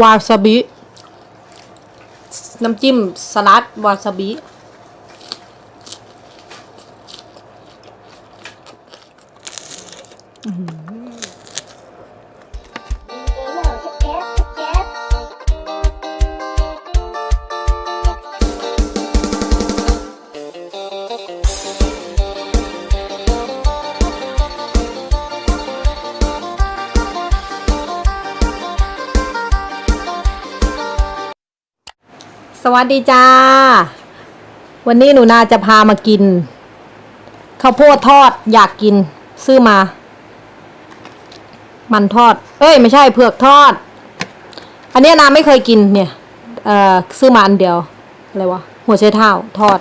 วาซาบิ น้ำจิ้มสลัดวาซาบิ วัสดีจ้า วันนี้หนูนาจะพามากินข้าวโพดทอดอยากกิน ซื้อมา มันทอด เอ้ย ไม่ใช่เผือกทอด อันเนี้ยนาไม่เคยกินเนี่ย เอ่อซื้อมาอันเดียวอะไรวะหัวไชเท้าทอด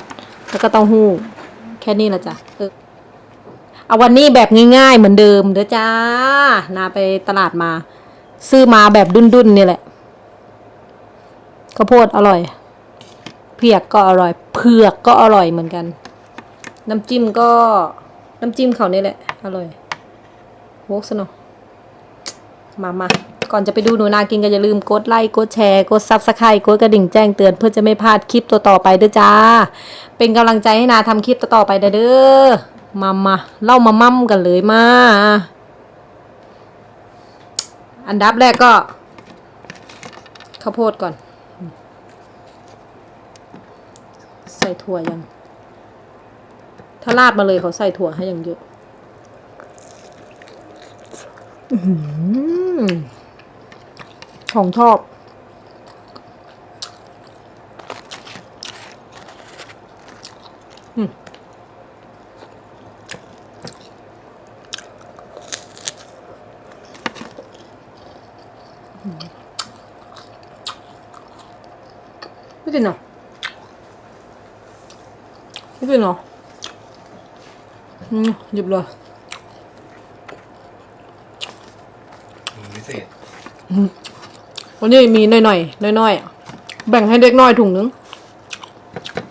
แล้วก็เต้าหู้ แค่นี้ละจ้ะเออเอาวันนี้แบบง่ายๆเหมือนเดิมเด้อจ้า นาไปตลาดมา ซื้อมาแบบดุนๆนี่แหละข้าวโพดอร่อย เผือกก็อร่อย เผือกก็อร่อยเหมือนกัน น้ำจิ้มก็น้ำจิ้มเขานี่แหละ อร่อยโวกสนอมามาก่อนจะไปดูหนูนากินก็อย่าลืมกดไลค์ กดแชร์ กดซับสไครต์กดกระดิ่งแจ้งเตือนเพื่อจะไม่พลาดคลิปตัวต่อไปเด้อจ้า เป็นกำลังใจให้นาทำคลิปต่อๆไปเด้อเด้อ มามาเล่ามามั่มกันเลยมา อันดับแรกก็ข้าวโพดก่อน ใส่ถั่วยัง ถ้าราดมาเลยเขาใส่ถั่วให้อย่างเยอะอื้อหือของชอบอืมไม่กินเหรอ ไม่กินเหรออืมหยิบเลยมีพิเศษวันนี้มีหน่อยๆน้อยๆอะแบ่งให้เด็กน้อยถุงนึง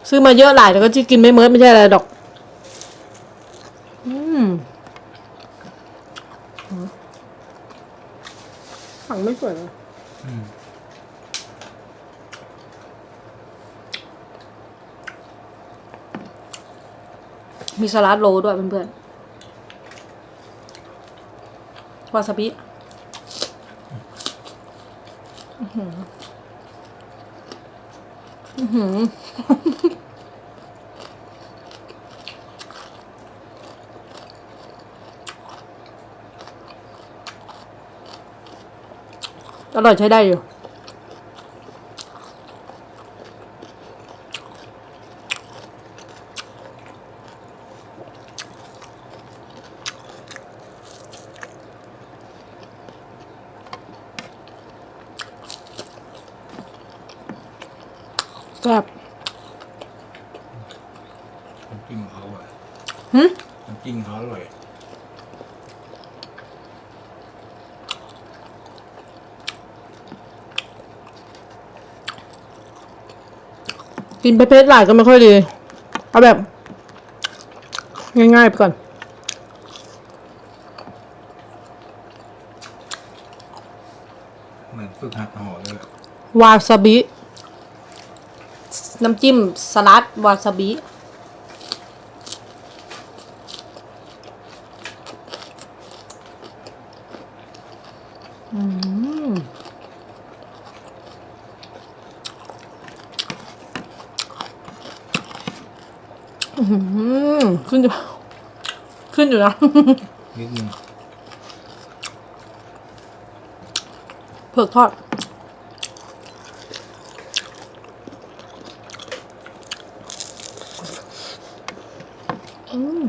ซื้อมาเยอะหลายแต่ก็จะกินไม่เมิดไม่ใช่อะไรดอก อืมฝังไม่สวยเลยอืม มีสลัดโรลด้วยเพื่อนๆวาซาบิอือหืออือหืออร่อยใช้ได้อยู่ แซ่บ น้ำจิ้มเขาอะ หึน้ำจิ้มเขาอร่อยกินไปเพชรหลายก็ไม่ค่อยดี เอาแบบ ง่ายๆไปก่อน เหมือนฝึกหัดห่อเลยอะวาซาบิ น้ำจิ้มสลัดวาซาบิ อืมอื้อหือขึ้นอยู่ขึ้นอยู่นะ นิดนึง เผือกทอด อืม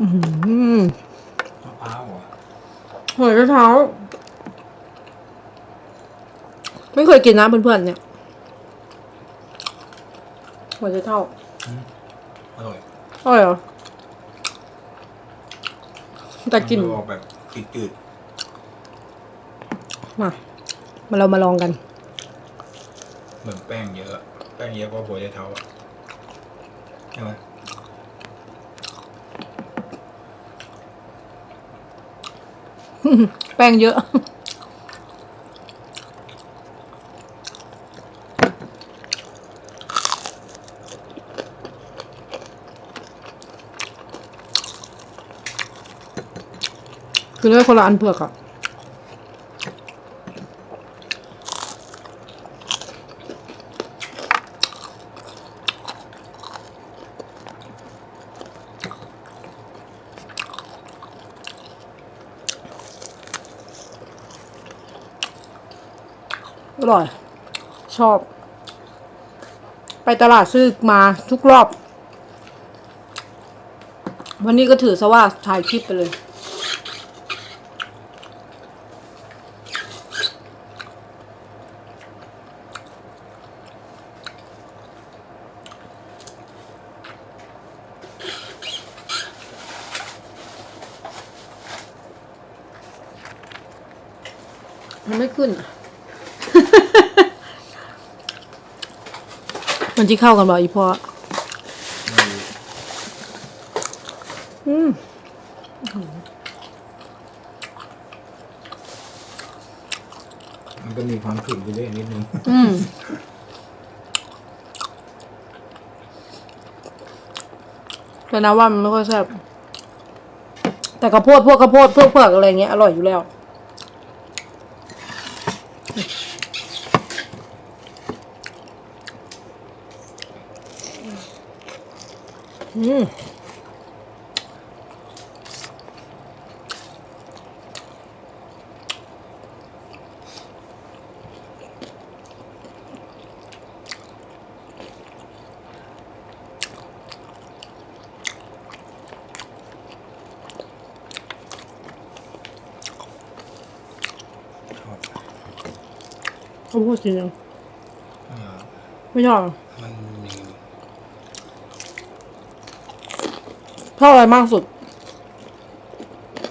อืม มะพร้าวเหรอ หัวกระเท้า ไม่เคยกินนะเพื่อนๆเนี่ยหัวใจเท่าอร่อยอร่อยเหรอแต่กินออกแบบจืดมามาเรามาลองกัน เหมือนแป้งเยอะ แป้งเยอะกว่าหัวใจเท้าใช่ไหม แป้งเยอะ คือเลือกคนละอันเผือกอะ อร่อย ชอบ ไปตลาดซื้อมาทุกรอบ วันนี้ก็ถือซะว่าถ่ายคลิปไปเลย มันไม่ขึ้นอะ มันที่เข้ากันบ่อีพออืมมันก็มีความฉุนไปเรื่อยนิดนึงอืมแต่นะว่ามันไม่ค่อยแซ่บแต่กระโพดพวกกระโพดพวกเผือกอะไรเงี้ยอร่อยอยู่แล้ว อืมชอบข้าวโพดสีเหลือง เออ ไม่ ชอบมันมีชอบอะไรมากสุด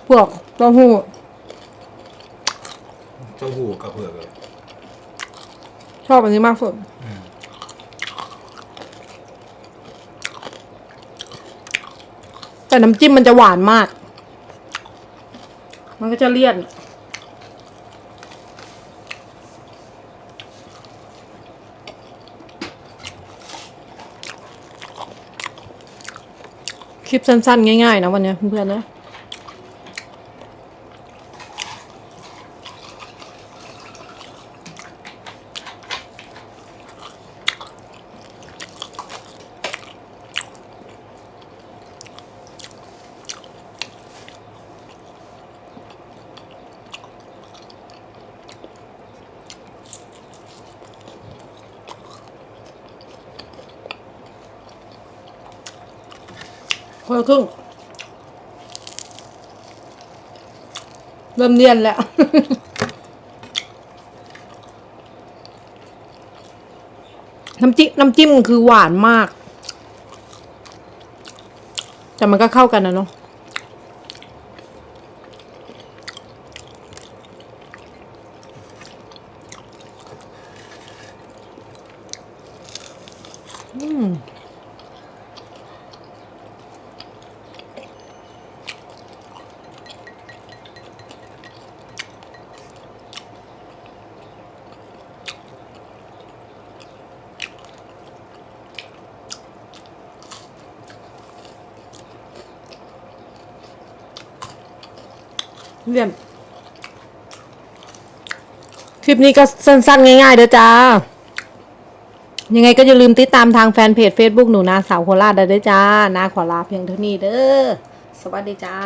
เผือกเต้าหู้เต้าหู้กับเผือกเลยชอบอันนี้มากสุดอืมแต่น้ำจิ้มมันจะหวานมาก มันก็จะเลี่ยน คลิปสั้นๆ ง่ายๆ นะวันนี้เพื่อนๆนะ คนละครึ่งเริ่มเนียนแล้ว น้ำจิ้มน้ำจิ้มคือหวานมาก แต่มันก็เข้ากันนะเนาะอืม เยี่ยมคลิปนี้ก็สั้นๆ ง่ายๆเด้อจ้า ยังไงก็อย่าลืมติดตามทางแฟนเพจ Facebook หนูนาสาวโคราชได้เด้อจ้า นาขอลาเพียงเท่านี้เด้อ สวัสดีจ้า